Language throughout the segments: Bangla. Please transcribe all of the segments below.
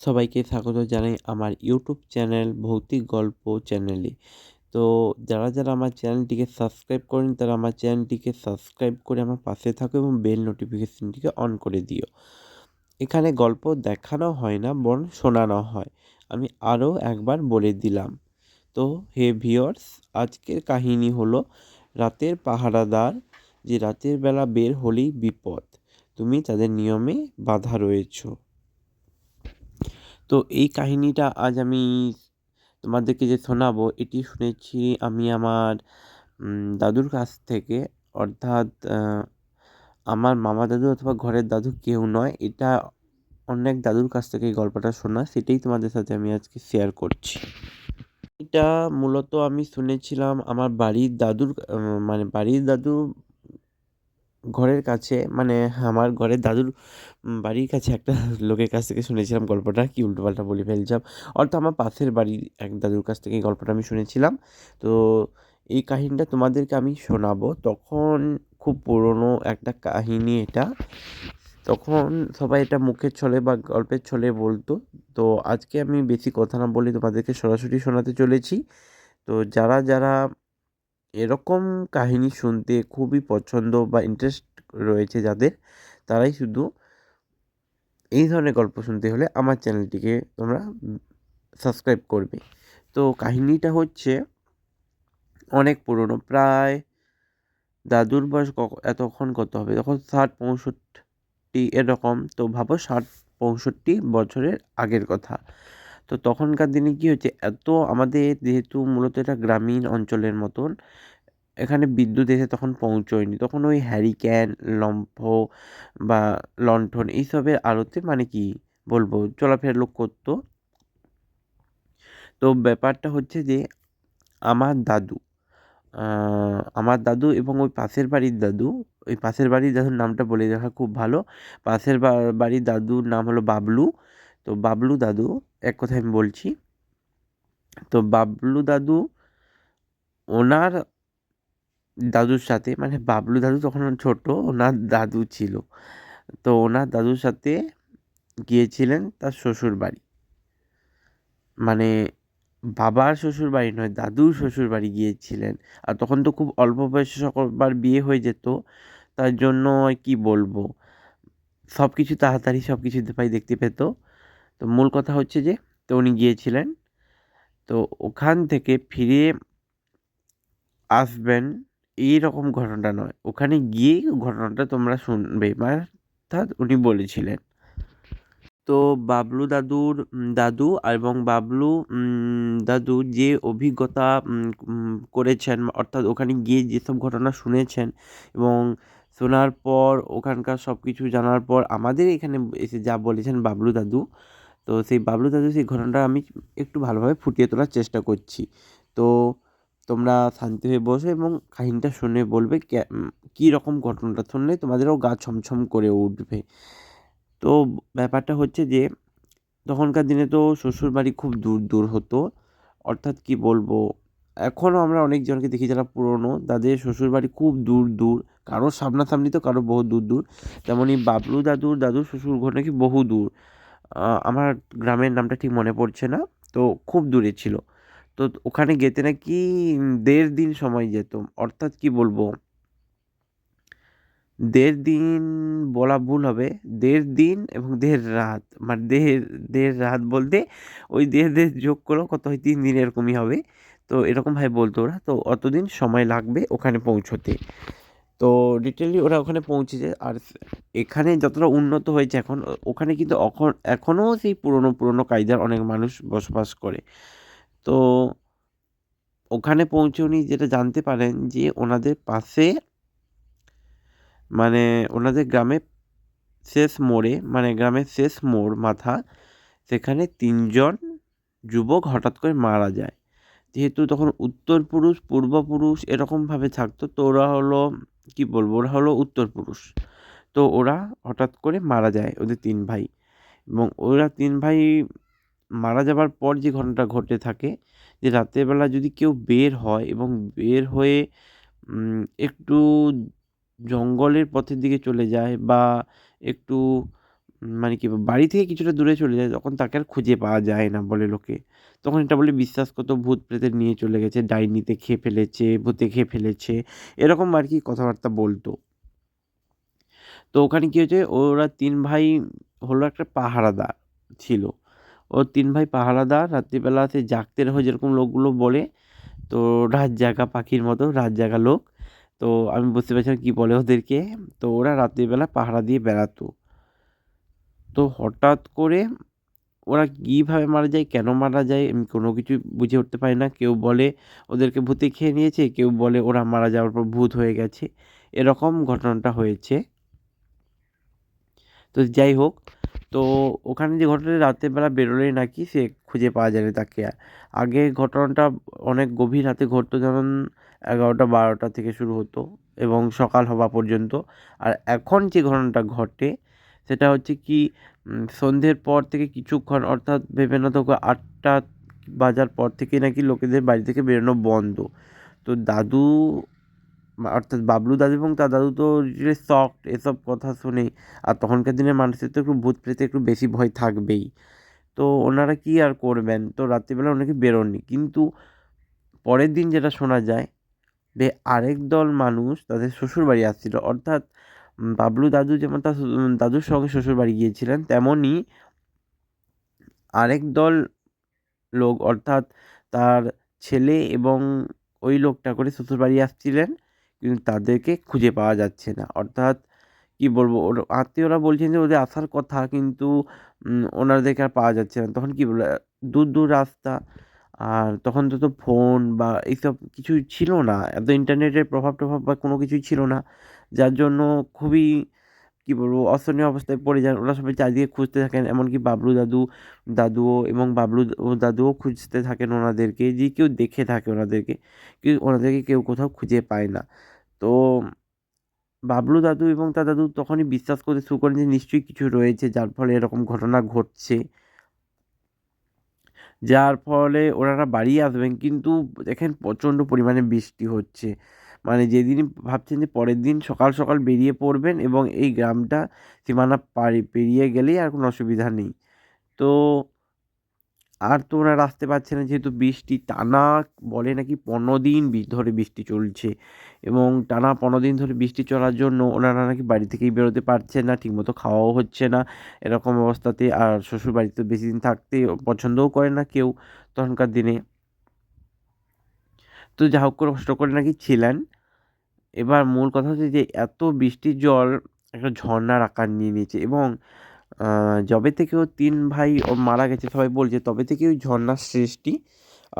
সবাইকে স্বাগত জানাই আমার ইউটিউব চ্যানেল ভৌতিক গল্প চ্যানেলে। তো যারা যারা আমার চ্যানেলটিকে সাবস্ক্রাইব করেন, তারা আমার চ্যানেলটিকে সাবস্ক্রাইব করে আমার পাশে থাকো এবং বেল নোটিফিকেশনটিকে অন করে দিও। এখানে গল্প দেখানো হয় না, বরং শোনানো হয়। আমি আরও একবার বলে দিলাম। তো হে ভিওর্স আজকের কাহিনী হলো রাতের পাহারাদার, যে রাতের বেলা বের হলেই বিপদ। তুমি তাদের নিয়মে বাধা রয়েছো। তো এই কাহিনিটা আজ আমি তোমাদেরকে যে শোনাবো, এটি শুনেছি আমি আমার দাদুর কাছ থেকে। অর্থাৎ আমার মামা দাদু অথবা ঘরের দাদু কেউ নয়, এটা অনেক দাদুর কাছ থেকে এই গল্পটা শোনা, সেটাই তোমাদের সাথে আমি আজকে শেয়ার করছি। এটা মূলত আমি শুনেছিলাম আমার বাড়ির দাদুর মানে বাড়ির দাদু ঘরের কাছে মানে আমার ঘরের দাদুর বাড়ির কাছে একটা লোকের কাছ থেকে শুনেছিলাম গল্পটা, কি উল্টোপাল্টা বলে ফেলছিলাম অর্থাৎ আমার পাশের বাড়ির এক দাদুর কাছ থেকে এই গল্পটা আমি শুনেছিলাম। তো এই কাহিনিটা তোমাদেরকে আমি শোনাবো। তখন খুব পুরনো একটা কাহিনী এটা। তখন সবাই এটা মুখের ছলে বা গল্পের ছলে বলতো। তো আজকে আমি বেশি কথা না বলে তোমাদেরকে সরাসরি শোনাতে চলেছি। তো যারা যারা এরকম কাহিনী শুনতে খুবই পছন্দ বা ইন্টারেস্ট রয়েছে যাদের, তারাই শুধু এই ধরনের গল্প শুনতে হলে আমার চ্যানেলটিকে তোমরা সাবস্ক্রাইব করবে। তো কাহিনিটা হচ্ছে অনেক পুরনো, প্রায় দাদুর বয়স এতক্ষণ কত হবে? তখন ষাট পঁয়ষট্টি এরকম, তো ভাবো ষাট পঁয়ষট্টি বছরের আগের কথা। তো তখনকার দিনে কী হচ্ছে, এত আমাদের যেহেতু মূলত এটা গ্রামীণ অঞ্চলের মতন, এখানে বিদ্যুৎ এসে তখন পৌঁছয়নি। তখন ওই হ্যারিকেন লম্ফ বা লণ্ঠন এইসবের আলোতে মানে কি বলব, চলাফেরা লোক করতো। তো ব্যাপারটা হচ্ছে যে, আমার দাদু আমার দাদু এবং ওই পাশের বাড়ির দাদু, ওই পাশের বাড়ির দাদুর নামটা বলে দেখা খুব ভালো। পাশের বাড়ির দাদুর নাম হলো বাবলু। তো বাবলু দাদু, এক কথায় আমি বলছি। তো বাবলু দাদু, ওনার দাদুর সাথে মানে বাবলু দাদু তখন ছোট, ওনার দাদু ছিল। তো ওনার দাদুর সাথে গিয়েছিলেন তার শ্বশুর বাড়ি। মানে বাবার শ্বশুর বাড়ি নয়, দাদুর শ্বশুর বাড়ি গিয়েছিলেন। আর তখন তো খুব অল্প বয়সে সকলবার বিয়ে হয়ে যেত, তার জন্য কি বলব? সব কিছু তাড়াতাড়ি সব কিছু পাই দেখতে পেত। তো মূল কথা হচ্ছে যে, তো উনি গিয়েছিলেন। তো ওখান থেকে ফিরে আসবেন, এই রকম ঘটনাটা নয়। ওখানে গিয়েই ঘটনাটা তোমরা শুনবে। অর্থাৎ উনি বলেছিলেন। তো বাবলু দাদুর দাদু এবং বাবলু দাদু যে অভিজ্ঞতা করেছেন, অর্থাৎ ওখানে গিয়ে যেসব ঘটনা শুনেছেন এবং শোনার পর, ওখানকার সব কিছু জানার পর, আমাদের এখানে এসে যা বলেছেন বাবলু দাদু তো সেই বাবলু দাদু সেই ঘটনাটা আমি একটু ভালোভাবে ফুটিয়ে তোলার চেষ্টা করছি। তো তোমরা শান্তি হয়ে বসো এবং কাহিনিটা শুনে বলবে কী রকম ঘটনাটা শুনলে তোমাদেরও গা ছমছম করে উঠবে। তো ব্যাপারটা হচ্ছে যে, তখনকার দিনে তো শ্বশুরবাড়ি খুব দূর দূর হতো। অর্থাৎ কি বলব, এখনও আমরা অনেকজনকে দেখি যারা পুরনো, তাদের শ্বশুরবাড়ি খুব দূর দূর, কারোর সামনাসামনি তো কারও বহু দূর দূর। তেমনই বাবলু দাদুর দাদুর শ্বশুর ঘর নাকি বহু দূর। আমার গ্রামের নামটা ঠিক মনে পড়ছে না, তো খুব দূরে ছিল। তো ওখানে যেতে নাকি দেড় দিন সময় যেত। অর্থাৎ কি বলব? দেড় দিন বলা ভুল হবে, দেড় দিন এবং দেড় রাত। মানে দেড় দেড় রাত বলতে ওই দেড় দেড় যোগ করো কত হয়, তিন দিন এরকমই হবে। তো এরকমভাবে বলতো ওরা। তো অতদিন সময় লাগবে ওখানে পৌঁছতে। তো ডিটেলি ওরা ওখানে পৌঁছেছে। আর এখানে যতটা উন্নত হয়েছে এখন ওখানে কিন্তু এখন এখনও সেই পুরনো পুরনো কায়দার অনেক মানুষ বসবাস করে। তো ওখানে পৌঁছে উনি যেটা জানতে পারেন যে ওনাদের পাশে মানে ওনাদের গ্রামে শেষ মোড়ে মানে গ্রামের শেষ মোড় মাথা, সেখানে তিনজন যুবক হঠাৎ করে মারা যায়। যেহেতু তখন উত্তর পুরুষ পূর্বপুরুষ এরকমভাবে থাকতো, তো ওরা হলো, কী বলব, ওরা হলো উত্তর পুরুষ তো ওরা হঠাৎ করে মারা যায় ওদের তিন ভাই এবং ওরা তিন ভাই মারা যাবার পর যে ঘটনাটা ঘটে থাকে, যে রাত্রেবেলা যদি কেউ বের হয় এবং বের হয়ে একটু জঙ্গলের পথের দিকে চলে যায় বা একটু মানে কি বাড়ি থেকে কিছুটা দূরে চলে যায়, তখন তাকে আর খুঁজে পাওয়া যায় না বলে লোকে। তখন এটা বলে বিশ্বাস করতো ভূত প্রেতে নিয়ে চলে গেছে, ডাইনিতে খেয়ে ফেলেছে, ভূতে খেয়ে ফেলেছে, এরকম আর কি কথাবার্তা বলতো। তো ওখানে কী হয়েছে, ওরা তিন ভাই হলো একটা পাহারাদার ছিল। ও তিন ভাই পাহারাদার, রাত্রিবেলা সে জাগতে হয় যেরকম লোকগুলো বলে, তো রাত জাগা পাখির মতো রাত জাগা লোক। তো আমি বুঝতে পারছিলাম কী বলে ওদেরকে, তো ওরা রাত্রিবেলা পাহারা দিয়ে বেড়াতো। তো হঠাৎ করে ওরা কীভাবে মারা যায়, কেন মারা যায়, আমি কোনো কিছু বুঝে উঠতে পারি না। কেউ বলে ওদেরকে ভূতে খেয়ে নিয়েছে, কেউ বলে ওরা মারা যাওয়ার পর ভূত হয়ে গেছে। এরকম ঘটনাটা হয়েছে। তো যাই হোক, তো ওখানে যে ঘটনাটা রাতের বেলা বেরোলেই নাকি সে খুঁজে পাওয়া যায়নি তাকে আগে ঘটনাটা অনেক গভীর রাতে ঘটতো, যেমন এগারোটা বারোটা থেকে শুরু হতো এবং সকাল হওয়া পর্যন্ত। আর এখন যে ঘটনাটা ঘটে সেটা হচ্ছে কি সন্ধ্যের পর থেকে কিছুক্ষণ অর্থাৎ ভেবে না তো আটটা বাজার পর থেকে নাকি লোকেদের বাড়ি থেকে বেরোনো বন্ধ। তো দাদু, অর্থাৎ বাবলু দাদু এবং তার দাদু তো শকড এসব কথা শুনে। আর তখনকার দিনের মানুষের তো একটু ভূত প্রেতে একটু বেশি ভয় থাকবেই। তো ওনারা কী আর করবেন? তো রাত্রিবেলা ওনাকে বেরোননি। কিন্তু পরের দিন যেটা শোনা যায় যে আরেক দল মানুষ তাদের শ্বশুরবাড়ি আসছিল। অর্থাৎ বাবলু দাদু যেমন তার দাদুর সঙ্গে শ্বশুরবাড়ি গিয়েছিলেন, তেমনই আরেক দল লোক, অর্থাৎ তার ছেলে এবং ওই লোকটা করে শ্বশুরবাড়ি আসছিলেন, কিন্তু তাদেরকে খুঁজে পাওয়া যাচ্ছে না। অর্থাৎ কী বলব, ওর আত্মীয়রা বলছেন যে ওদের আসার কথা, কিন্তু ওনাদেরকে আর পাওয়া যাচ্ছে না। তখন কী বলব দূর দূর রাস্তা, আর তখন তো তো ফোন বা এইসব কিছুই ছিল না, এত ইন্টারনেটের প্রভাব টভাব বা কোনো কিছুই ছিল না। যার জন্য খুবই, কী বলব অশনীয় অবস্থায় পড়ে যান। ওরা সবাই চারিদিকে খুঁজতে থাকেন, এমনকি বাবলু দাদু, দাদুও এবং বাবলু দাদুও খুঁজতে থাকেন ওনাদেরকে, যে কেউ দেখে থাকে ওনাদেরকে কেউ ওনাদেরকে কেউ কোথাও খুঁজে পায় না। তো বাবলু দাদু এবং তার দাদু তখনই বিশ্বাস করতে শুরু করেন যে নিশ্চয়ই কিছু রয়েছে, যার ফলে এরকম ঘটনা ঘটছে। যার ফলে ওনারা বাড়ি আসবেন, কিন্তু দেখেন প্রচণ্ড পরিমাণে বৃষ্টি হচ্ছে। মানে যেদিন ভাবছেন যে পরের দিন সকাল সকাল বেরিয়ে পড়বেন এবং এই গ্রামটা সীমানা পাড়ি পেরিয়ে গেলেই আর কোনো অসুবিধা নেই। তো আর তো ওনারা আসতে পারছে না যেহেতু বৃষ্টি, টানা বলে নাকি পনেরো দিন ধরে বৃষ্টি চলছে এবং টানা পনেরো দিন ধরে বৃষ্টি চলার জন্য ওনারা নাকি বাড়ি থেকেই বেরোতে পারছেন না, ঠিকমতো খাওয়াও হচ্ছে না, এরকম অবস্থাতে আর শ্বশুর বাড়িতে বেশি দিন থাকতে পছন্দও করে না কেউ তখনকার দিনে। তো যা হোক করে কষ্ট করে নাকি ছিলেন। এবার মূল কথা হচ্ছে যে, এত বৃষ্টির জল, একটা ঝর্ণার আকার নিয়ে নিয়েছে এবং যবে থেকে ও তিন ভাই ও মারা গেছে, সবাই বলছে, তবে থেকে ওই ঝর্ণার সৃষ্টি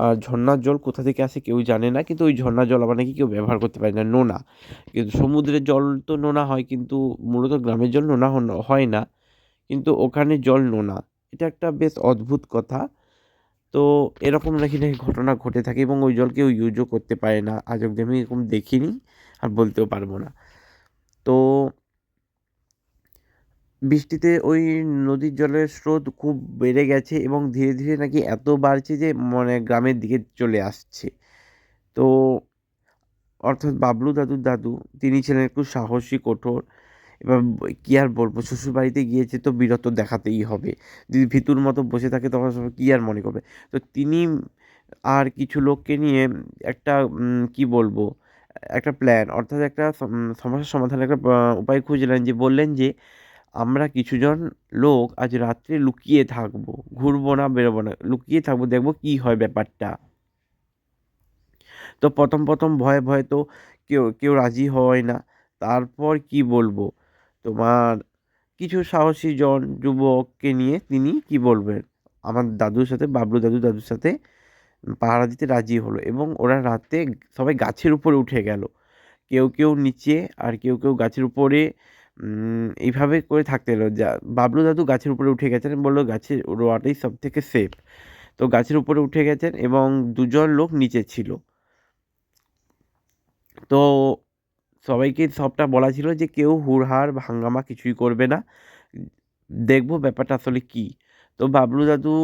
আর ঝর্ণার জল কোথা থেকে আসে কেউ জানে না, কিন্তু ওই ঝর্ণার জল আবার নাকি কেউ ব্যবহার করতে পারে না, নোনা। কিন্তু সমুদ্রের জল তো নোনা হয়, কিন্তু মূলত গ্রামের জল নোনা হয় না। কিন্তু ওখানে জল নোনা। এটা একটা বেশ অদ্ভুত কথা। তো এরকম নাকি নাকি ঘটনা ঘটে থাকে এবং ওই জল কেউ ইউজও করতে পারে না। আজ অব্দি আমি এরকম দেখিনি, আর বলতেও পারব না। তো বৃষ্টিতে ওই নদীর জলের স্রোত খুব বেড়ে গেছে এবং ধীরে ধীরে নাকি এত বাড়ছে যে মানে গ্রামের দিকে চলে আসছে। তো অর্থাৎ বাবলু দাদুর দাদু, তিনি ছিলেন একটু সাহসী, কঠোর এবার কী আর বলব? শ্বশুরবাড়িতে গিয়েছে তো বিরত দেখাতেই হবে। যদি ভিতুর মতো বসে থাকে তখন সবাই কী আর মনে করবে? তো তিনি আর কিছু লোককে নিয়ে একটা কি বলব? একটা প্ল্যান অর্থাৎ একটা সমস্যার সমাধানের একটা উপায় খুঁজলেন যে, বললেন যে, আমরা কিছুজন লোক আজ রাত্রে লুকিয়ে থাকব। ঘুরবো না, বেরোবো না। লুকিয়ে থাকব, দেখব কী হয় ব্যাপারটা। তো প্রথম প্রথম ভয়ে ভয়ে তো কেউ কেউ রাজি হয় না। তারপর কি বলব? তোমার কিছু সাহসী জন যুবককে নিয়ে তিনি কি বলবেন? আমার দাদুর সাথে, বাবলু দাদু দাদুর সাথে পাহারা দিতে রাজি হলো এবং ওরা রাতে সবাই গাছের উপরে উঠে গেল। কেউ কেউ নিচে আর কেউ কেউ গাছের উপরে এইভাবে করে থাকতে এলো। যা, বাবলু দাদু গাছের উপরে উঠে গেছেন বলল, গাছের রোয়াটাই সব থেকে সেফ তো গাছের উপরে উঠে গেছেন এবং দুজন লোক নিচে ছিল। তো সবাইকে সবটা বলা ছিল যে কেউ হুড়হাড় হাঙ্গামা কিছুই করবে না। দেখব ব্যাপারটা আসলে কী। তো বাবলু দাদু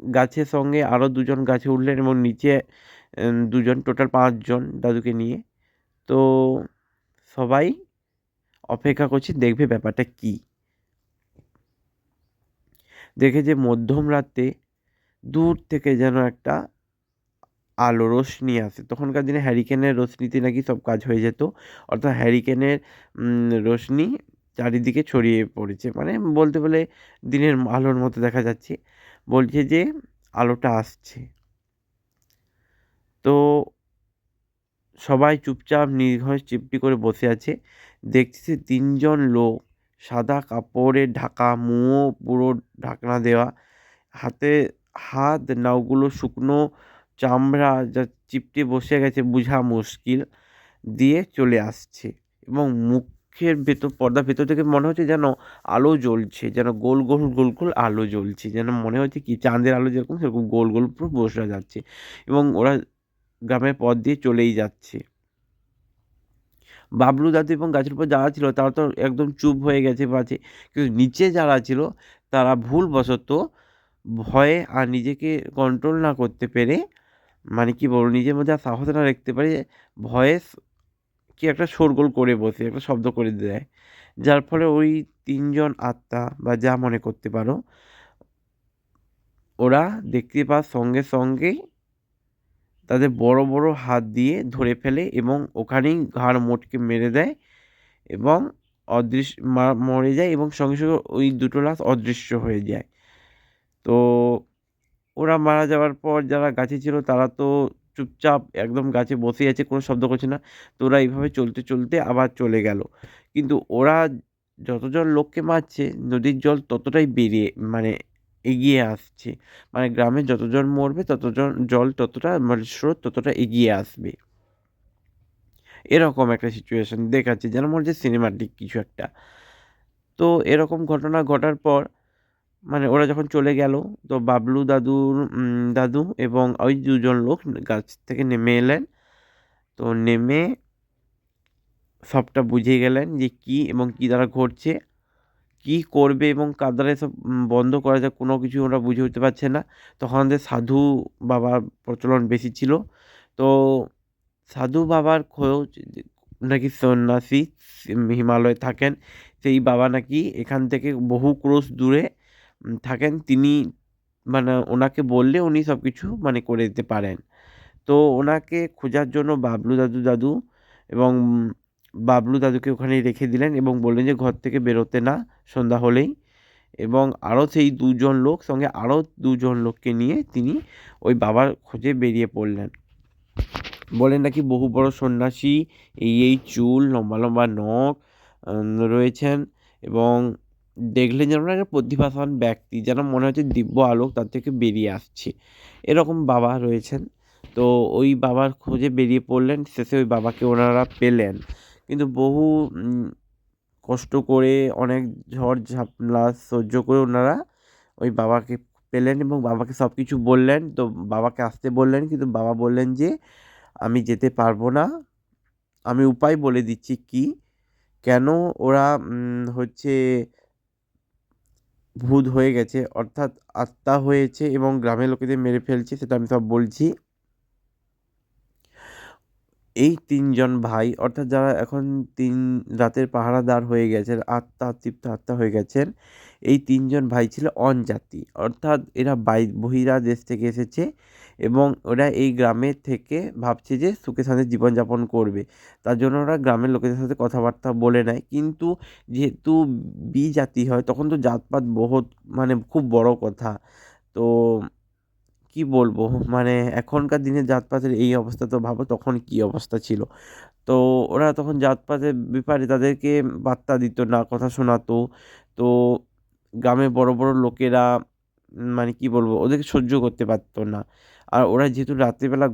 গাছের সঙ্গে আরও দুজন গাছে উঠলেন এবং নিচে দুজন, টোটাল পাঁচজন দাদুকে নিয়ে। তো সবাই অপেক্ষা করছি, দেখবে ব্যাপারটা কী। দেখে যে মধ্যম রাতে দূর থেকে যেন একটা আলো রোশনি আসে তখনকার দিনে হ্যারিকেনের রোশনিতে নাকি সব কাজ হয়ে যেত। অর্থাৎ হ্যারিকেনের রোশনি চারিদিকে ছড়িয়ে পড়েছে। মানে বলতে বলে দিনের আলোর মতো দেখা যাচ্ছে। বলছে যে আলোটা আসছে। তো সবাই চুপচাপ নির্ঘর চিপটি করে বসে আছে। দেখছি তিনজন লোক, সাদা কাপড়ে ঢাকা মুখও পুরো ঢাকনা দেওয়া, হাতে হাত, নাওগুলো শুকনো চামড়া যা চিপটে বসে গেছে বোঝা মুশকিল দিয়ে চলে আসছে এবং মুখের ভেতর, পর্দার ভেতর থেকে মনে হচ্ছে যেন আলো জ্বলছে, যেন গোল গোল গোল গোল আলো জ্বলছে, যেন মনে হচ্ছে কি চাঁদের আলো যেরকম সেরকম গোল গোল পুরো বসে যাচ্ছে এবং ওরা গ্রামের পথ দিয়ে চলেই যাচ্ছে। বাবলু দাদু এবং গাছের উপর যারা ছিল তারা তো একদম চুপ হয়ে গেছে বাজে কিন্তু নিচে যারা ছিল তারা ভুলবশত ভয়ে আর নিজেকে কন্ট্রোল না করতে পেরে মানে কি বলব, নিজের মধ্যে আর সাহস না রাখতে পারে ভয়ে কি একটা শোরগোল করে বসে, একটা শব্দ করে দেয়। যার ফলে ওই তিনজন আত্মা বা যা মনে করতে পারো, ওরা দেখতে পাওয়ার সঙ্গে সঙ্গেই তাদের বড় বড় হাত দিয়ে ধরে ফেলে এবং ওখানেই ঘাড় মোটকে মেরে দেয় এবং অদৃশ্য মরে যায় এবং সঙ্গে সঙ্গে ওই দুটো লাশ অদৃশ্য হয়ে যায়। তো ওরা মারা যাওয়ার পর যারা গাছে ছিল তারা তো চুপচাপ একদম গাছে বসে আছে, কোনো শব্দ করছে না। তো ওরা এইভাবে চলতে চলতে আবার চলে গেল। কিন্তু ওরা যতজন লোককে মারছে, নদীর জল ততটাই বেরিয়ে মানে এগিয়ে আসছে। মানে গ্রামে যতজন মরবে, ততজন জল ততটা মানে স্রোত ততটা এগিয়ে আসবে। এরকম একটা সিচুয়েশন দেখাচ্ছে, যেন মনে হচ্ছে সিনেমাটিক কিছু একটা। তো এরকম ঘটনা ঘটার পর মানে ওরা যখন চলে গেল, তো বাবলু দাদুর দাদু এবং ওই দুজন লোক গাছ থেকে নেমে এলেন। তো নেমে সবটা বুঝে গেলেন যে কী এবং কী দ্বারা ঘটছে, কী করবে এবং কার দ্বারা এসব বন্ধ করা যায় কোনো কিছু ওরা বুঝে উঠতে পারছে না। তখন আমাদের সাধু বাবার প্রচলন বেশি ছিল। তো সাধু বাবার খোঁজ, নাকি সন্ন্যাসী হিমালয়ে থাকেন, সেই বাবা নাকি এখান থেকে বহু ক্রোশ দূরে থাকেন, তিনি মানে ওনাকে বললে উনি সব কিছু মানে করে দিতে পারেন। তো ওনাকে খোঁজার জন্য বাবলু দাদু দাদু এবং বাবলু দাদুকে ওখানে রেখে দিলেন এবং বললেন যে, ঘর থেকে বেরোতে না, সন্ধ্যা হলেই। এবং আরও সেই দুজন লোক, সঙ্গে আরও দুজন লোককে নিয়ে তিনি ওই বাবার খোঁজে বেরিয়ে পড়লেন। বলেন নাকি বহু বড় সন্ন্যাসী, এই এই চুল, লম্বা লম্বা নখ রয়েছেন এবং দেখলেন যেন একটা প্রতিভাবান ব্যক্তি, যেন মনে হচ্ছে দিব্য আলোক তার থেকে বেরিয়ে আসছে। এরকম বাবা রয়েছেন। তো ওই বাবার খোঁজে বেরিয়ে পড়লেন, শেষে ওই বাবাকে ওনারা পেলেন। কিন্তু বহু কষ্ট করে, অনেক ঝড় ঝাপলা সহ্য করে ওনারা ওই বাবাকে পেলেন এবং বাবাকে সব কিছু বললেন। তো বাবাকে আসতে বললেন, কিন্তু বাবা বললেন যে, আমি যেতে পারব না। আমি উপায় বলে দিচ্ছি কি? কেন ওরা হচ্ছে ভূত হয়ে গেছে, অর্থাৎ আত্মা হয়েছে এবং গ্রামের লোকেদের মেরে ফেলছে, সেটা আমি সব বলছি। এই তিনজন ভাই, অর্থাৎ যারা এখন তিন রাতের পাহারাদার হয়ে গেছেন, আত্মা তৃপ্ত আত্মা হয়ে গেছেন, এই তিনজন ভাই ছিল অনজাতি। অর্থাৎ এরা বাই, বহিরা দেশ থেকে এসেছে এবং ওরা এই গ্রামের থেকে ভাবছে যে সুখে শান্তি জীবনযাপন করবে। তার জন্য ওরা গ্রামের লোকেদের সাথে কথাবার্তা বলে নেয়। কিন্তু যেহেতু বি জাতি হয়, তখন তো জাতপাত বহুত মানে খুব বড় কথা। তো কি বলব? মানে এখনকার দিনে জাতপাতের এই অবস্থা তো ভাবো তখন কি অবস্থা ছিল। তো ওরা তখন জাতপাতের ব্যাপারে তাদেরকে বার্তা দিত না, কথা শোনাতো। তো গ্রামে বড় বড় লোকেরা মানে কি বলব, ওদেরকে সহ্য করতে পারতো না। আর ওরা যেহেতু রাত্রিবেলা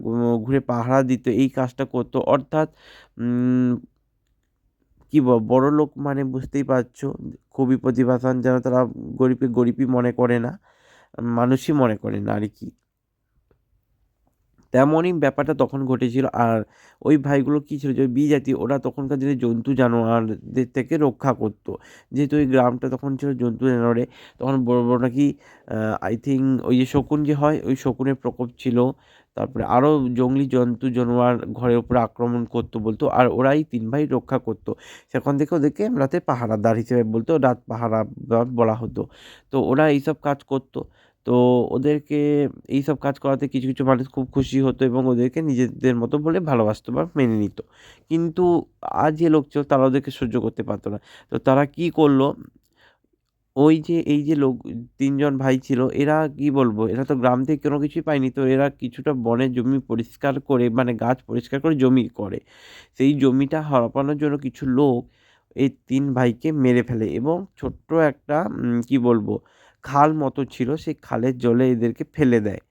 ঘুরে পাহারা দিত, এই কাজটা করতো, অর্থাৎ কী বড় লোক মানে বুঝতেই পারছ, খুবই প্রতিভাবান, যেন তারা গরিবকে গরিবই মনে করে না, মানুষই মনে করে না আর কি। তেমনই ব্যাপারটা তখন ঘটেছিল। আর ওই ভাইগুলো কী ছিল যে বি জাতি ওরা তখনকার দিনে জন্তু জানোয়ারদের থেকে রক্ষা করতো। যেহেতু ওই গ্রামটা তখন ছিল জন্তু জানোয়ারে, তখন বড় বড় নাকি আই থিঙ্ক ওই যে শকুন যে হয়, ওই শকুনের প্রকোপ ছিল। তারপরে আরও জঙ্গলি জন্তু জানোয়ার ঘরের উপরে আক্রমণ করতো বলতো, আর ওরাই তিন ভাই রক্ষা করতো। সেখান থেকে ওদেরকে রাতে পাহারাদার হিসেবে বলতো, রাত পাহারা বলা হতো। তো ওরা এইসব কাজ করতো। তো ওদেরকে এই সব কাজ করাতে কিছু কিছু মানুষ খুব খুশি হতো এবং ওদেরকে নিজেদের মতো বলে ভালোবাসতো বা মেনে নিত। কিন্তু আজ যে লোক ছিল তারা ওদেরকে সহ্য করতে পারতো না। তো তারা কী করল? ওই যে, এই যে লোক, তিনজন ভাই ছিল, এরা কি বলব? এরা তো গ্রাম থেকে কোনো কিছুই পায়নি। তো এরা কিছুটা বনের জমি পরিষ্কার করে মানে গাছ পরিষ্কার করে জমি করে। সেই জমিটা হড়পানোর জন্য কিছু লোক এই তিন ভাইকে মেরে ফেলে এবং ছোট্ট একটা কি বলব? খাল মতো ছিল, সেই খালের জলে এদেরকে ফেলে দেয়।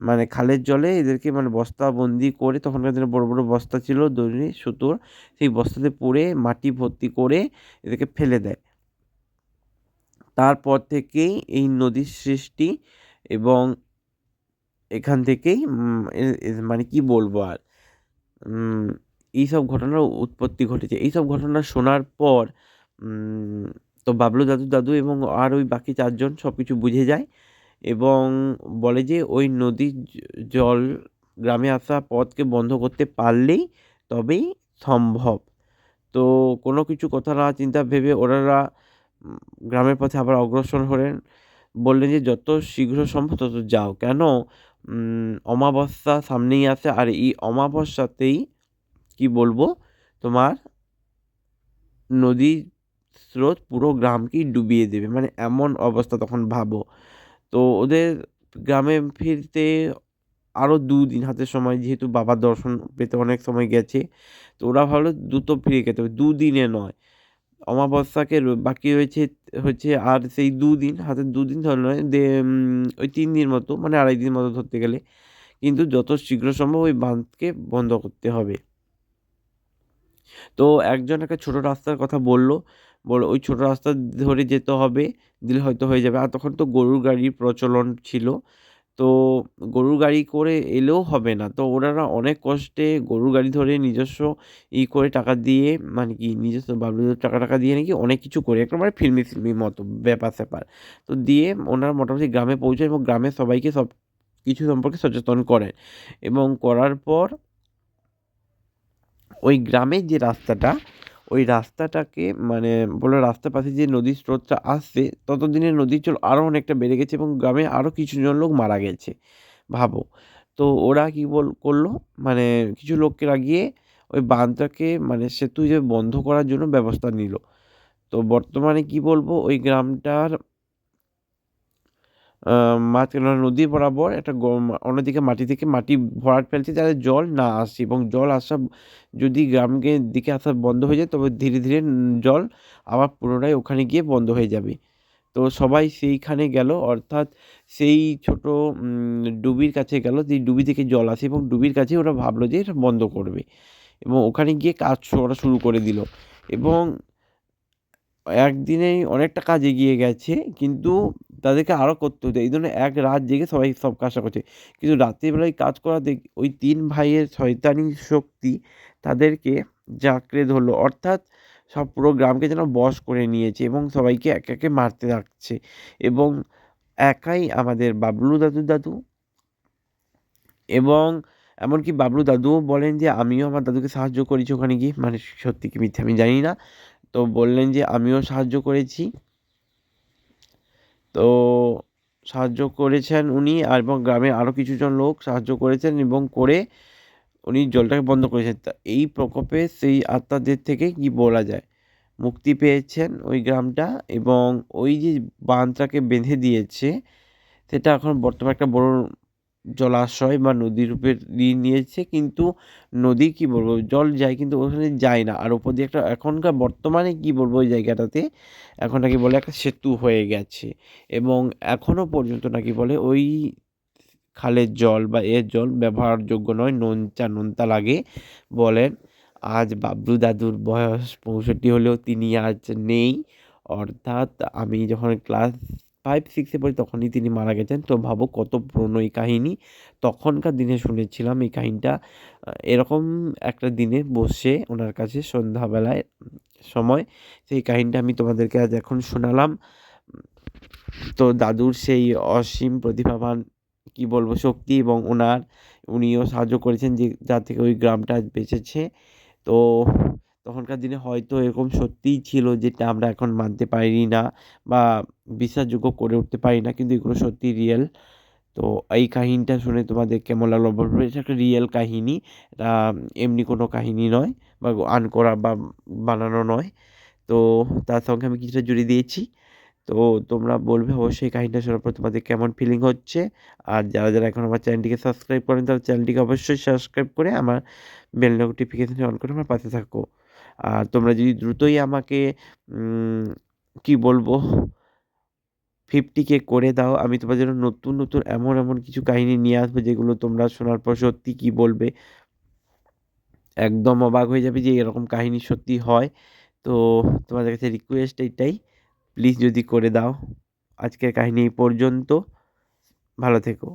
মানে খালের জলে এদেরকে মানে বস্তাবন্দি করে, তখনকার দিনে বড় বড় বস্তা ছিল, দড়ি, সুতোর, সেই বস্তাতে পড়ে মাটি ভর্তি করে এদেরকে ফেলে দেয়। তারপর থেকেই এই নদীর সৃষ্টি এবং এখান থেকেই মানে কি বলব আর? এইসব ঘটনার উৎপত্তি ঘটেছে। এইসব ঘটনা শোনার পর তো বাবলু দাদু দাদু এবং আর ওই বাকি চারজন সব কিছু বুঝে যায় এবং বলে যে ওই নদীর জল গ্রামে আসা পথকে বন্ধ করতে পারলেই তবেই সম্ভব। তো কোনো কিছু কথা না, চিন্তা ভেবে ওনারা গ্রামের পথে আবার অগ্রসর হলেন। বললেন যে যত শীঘ্র সম্ভব তত যাও। কেন? অমাবস্যা সামনেই আসে আর এই অমাবস্যাতেই কি বলব? তোমার নদী স্রোত পুরো গ্রামকেই ডুবিয়ে দেবে। মানে এমন অবস্থা তখন ভাবো। তো ওদের গ্রামে ফিরতে আরও দুদিন হাতে সময়, যেহেতু বাবার দর্শন পেতে অনেক সময় গেছে, তো ওরা ভাবলো দ্রুত ফিরে যেতে হবে। দুদিনে নয়, অমাবস্যাকে বাকি রয়েছে, হচ্ছে আর সেই দুদিন হাতে দুদিন ধরে নয়, দে ওই তিন দিন মতো মানে আড়াই দিন মতো ধরতে গেলে। কিন্তু যত শীঘ্র সম্ভব ওই বাঁধকে বন্ধ করতে হবে। তো একজন একটা ছোটো রাস্তার কথা বলল বল ওই ছোটো রাস্তা ধরে যেতে হবে, দিলে হয়তো হয়ে যাবে। আর তখন তো গরুর গাড়ির প্রচলন ছিল। তো গরুর গাড়ি করে এলেও হবে না। তো ওনারা অনেক কষ্টে গরুর গাড়ি ধরে নিজস্ব ই করে টাকা দিয়ে মানে কি নিজস্ব বাবলুদের টাকা টাকা দিয়ে নাকি অনেক কিছু করে একেবারে ফিল্মি ফিল্মি মতো, ব্যাপার স্যাপার। তো দিয়ে ওনারা মোটামুটি গ্রামে পৌঁছায় এবং গ্রামের সবাইকে সব কিছু সম্পর্কে সচেতন করেন এবং করার পর ওই গ্রামের যে রাস্তাটা ওই রাস্তাটাকে মানে বলে রাস্তার পাশে যে নদীর স্রোতটা আসছে, ততদিনে নদীর জল আরও অনেকটা বেড়ে গেছে এবং গ্রামে আরও কিছুজন লোক মারা গেছে, ভাবো। তো ওরা কী বল, করল? মানে কিছু লোককে লাগিয়ে ওই বাঁধটাকে মানে সেতু যে বন্ধ করার জন্য ব্যবস্থা নিল। তো বর্তমানে কি বলব, ওই গ্রামটার মাঝখানে নদী বরাবর একটা অন্যদিকে মাটি থেকে মাটি ভরাট ফেলছে যাতে জল না আসে এবং জল আসা যদি গ্রামকে দিকে আসা বন্ধ হয়ে যায়, তবে ধীরে ধীরে জল আবার পুনরায় ওখানে গিয়ে বন্ধ হয়ে যাবে। তো সবাই সেইখানে গেল, অর্থাৎ সেই ছোট ডুবির কাছে গেল, যে ডুবি থেকে জল আসে এবং ডুবির কাছে ওরা ভাবলো যে এটা বন্ধ করবে এবং ওখানে গিয়ে কাজ ওরা শুরু করে দিল এবং একদিনেই অনেকটা কাজ এগিয়ে গেছে, কিন্তু তাদেরকে আরও করতে হতো। এই জন্য এক রাত জেগে সবাই সব কাজটা করছে। কিন্তু রাত্রিবেলায় কাজ করাতে ওই তিন ভাইয়ের শয়তানি শক্তি তাদেরকে জাঁকড়ে ধরলো। অর্থাৎ সব পুরো গ্রামকে যেন বশ করে নিয়েছে এবং সবাইকে একে একে মারতে রাখছে। এবং একাই আমাদের বাবলু দাদু দাদু এবং এমনকি বাবলু দাদুও বলেন যে, আমিও আমার দাদুকে সাহায্য করেছি ওখানে গিয়ে। মানে সত্যি কি মিথ্যে আমি জানি না। তো বললেন যে, আমিও সাহায্য করেছি। তো সাহায্য করেছেন উনি আর এবং গ্রামের আরও কিছুজন লোক সাহায্য করেছেন এবং করে উনি জলটাকে বন্ধ করেছেন। তা এই প্রকোপে সেই আত্মাদের থেকে কি বলা যায়? মুক্তি পেয়েছেন ওই গ্রামটা এবং ওই যে বাঁধটাকে বেঁধে দিয়েছে, সেটা এখন বর্তমানে একটা বড় জলাশয় বা নদী রূপে নিয়েছে, কিন্তু নদী কি বলব, জল যায়, কিন্তু ওখানে যায় না। আর ওপর দিয়ে একটা এখনকার বর্তমানে কি বলব ওই জায়গাটাতে, এখন নাকি বলে একটা সেতু হয়ে গেছে এবং এখনও পর্যন্ত নাকি বলে ওই খালের জল বা এর জল ব্যবহারযোগ্য নয় নোনচা নোনতা লাগে বলেন। আজ বাবলু দাদুর বয়স পঁয়ষট্টি হলেও তিনি আজ নেই। অর্থাৎ আমি যখন ক্লাস ফাইভ, সিক্সে পড়ি তখনই তিনি মারা গেছেন। তো ভাবো কত পুরনো এই কাহিনী। তখনকার দিনে শুনেছিলাম এই কাহিনীটা। এরকম একটা দিনে বসে ওনার কাছে সন্ধ্যাবেলায় সময়, সেই কাহিনীটা আমি তোমাদেরকে আজ এখন শোনালাম। তো দাদুর সেই অসীম প্রতিভাবান, কি বলব, শক্তি এবং ওনার, উনিও সাহায্য করেছেন যে, যার থেকে ওই গ্রামটা আজ বেঁচেছে। তো তখনকার দিনে হয়তো এরকম সত্যিই ছিল যেটা আমরা এখন মানতে পারি না বা বিশ্বাসযোগ্য করে উঠতে পারি না, কিন্তু এগুলো সত্যি রিয়েল তো এই কাহিনিটা শুনে তোমাদের কেমন লাগল? বলবে, এটা একটা রিয়েল কাহিনি। এটা এমনি কোনো কাহিনী নয় বা আন করা বা বানানো নয়। তো তার সঙ্গে আমি কিছুটা জুড়ে দিয়েছি। তো তোমরা বলবে, অবশ্যই কাহিনীটা শোনার পর তোমাদের কেমন ফিলিং হচ্ছে। আর যারা যারা এখন আমার চ্যানেলটিকে সাবস্ক্রাইব করেন, তারা চ্যানেলটিকে অবশ্যই সাবস্ক্রাইব করে আমার বেল নোটিফিকেশান অন করে আমার পাশে থাকো। আর তোমরা যদি দ্রুতই আমাকে কি বলব ফিফটি কে করে দাও, আমি তোমাদের জন্য নতুন নতুন, এমন এমন কিছু কাহিনী নিয়ে আসব যেগুলো তোমরা শোনার পর সত্যি কী বলবে। একদম অবাক হয়ে যাবে যে এরকম কাহিনী সত্যি হয়। তো তোমাদের কাছে রিকোয়েস্ট এইটাই প্লিজ যদি করে দাও। আজকের কাহিনী এই পর্যন্ত। ভালো থেকো।